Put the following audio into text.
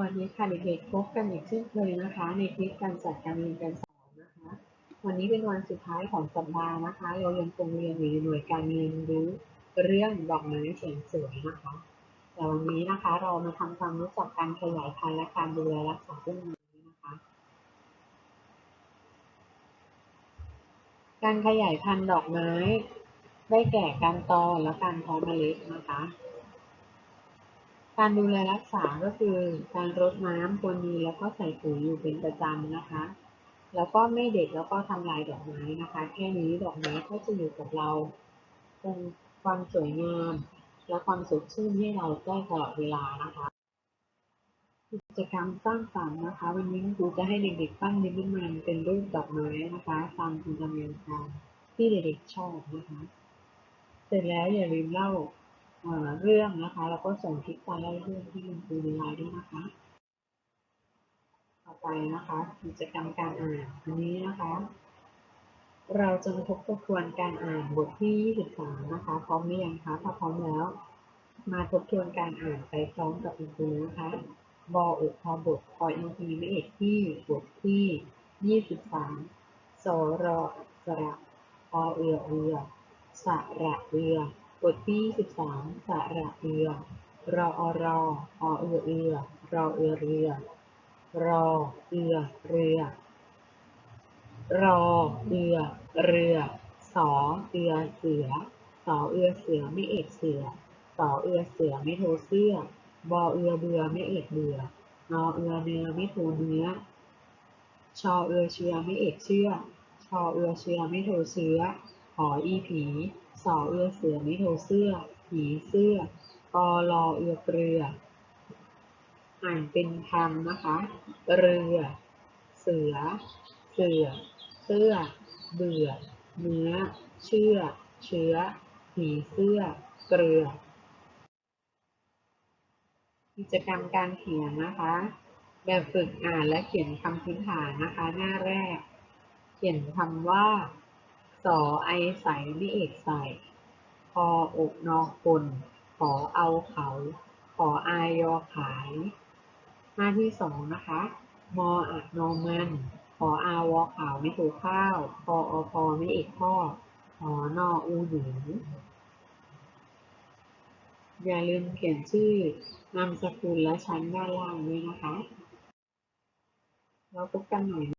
วัสดีค่ะเด็กๆพบกันอีกเช่นเคยนะคะ ในคลิปการจัดการเรียนการสอนนะคะ วันนี้เป็นวันสุดท้ายของสัปดาห์นะคะ เรายังคงเรียนอยู่ในหน่วยการเรียนรู้เรื่องดอกไม้เสียงสวยนะคะ แต่วันนี้นะคะเรามาทำความรู้จักการขยายพันธุ์และการดูแลรักษาต้นไม้นะคะ การขยายพันธุ์ดอกไม้ได้แก่การตอและการเพาะเมล็ดนะคะ การดูแลรักษาก็คือการรดน้ำควรมีแล้วก็ใส่ปุ๋ยอยู่เป็นประจำนะคะ แล้วก็ไม่เด็ดแล้วก็ทำลายดอกไม้นะคะ แค่นี้ดอกไม้ก็จะอยู่กับเราคงความสวยงามและความสดชื่นให้เราได้ตลอดเวลานะคะ กิจกรรมสร้างสรรค์นะคะ วันนี้ครูจะให้เด็กๆปั้นดินน้ำมันเป็นรูปดอกไม้นะคะตามจินตนาการที่เด็กๆชอบนะคะ เสร็จแล้วอย่าลืมเล่า เรื่องนะคะ แล้วก็ส่งคลิปการเล่าเรื่องที่คุณครูในไลน์ด้วยนะคะ ต่อไปนะคะกิจกรรมการอ่านวันนี้นะคะ เราจะมาทบทวนการอ่านบทที่ 23 นะคะ พร้อมหรือยังคะถ้าพร้อมแล้ว มาทบทวนการอ่านไปพร้อมกับคุณครูนะคะบออุพอบทพออินทรีไม่เอกที่บทที่ 23สรสระอเอือเรือสระเรือ บทที่23สระเรือ รออรออเอือเอือ รอเอือเรือ รอเอือเรือ รอเอือเรือ สอเอือเสือ สอเอือเสือไม่เอกเสือ สอเอือเสือไม่โทเสื้อ บอเอือเบือไม่เอกเบือนอเอือเนื้อไม่โทเนื้อ ชอเอือเชือไม่เอกเชื่อ ชอเอือเชือไม่โทเชื้อหออีผี สอเอือเสือไม่โทเสื้อ ผีเสื้อปอลอเอือเกลือ อ่านเป็นคำนะคะ เรือ เสือ เสือ เสื้อ เบื่อ เนื้อ เชื่อ เชื้อ ผีเสื้อ เกลือ กิจกรรมการเขียนนะคะ แบบฝึกอ่านและเขียนคำพื้นฐานนะคะ หน้าแรก เขียนคำว่า สอไอใสไม่เอกใสพออกนอคนขอเอาเขา ขออายอขาย หน้าที่สองนะคะ มออะนอมันขออาวอขาวไม่ถูกข้าวพออพอไม่เอกพ่อขอนออูหนูอย่าลืมเขียนชื่อนามสกุลและชั้นด้านล่างด้วยนะคะ เราพบกันใหม่ใน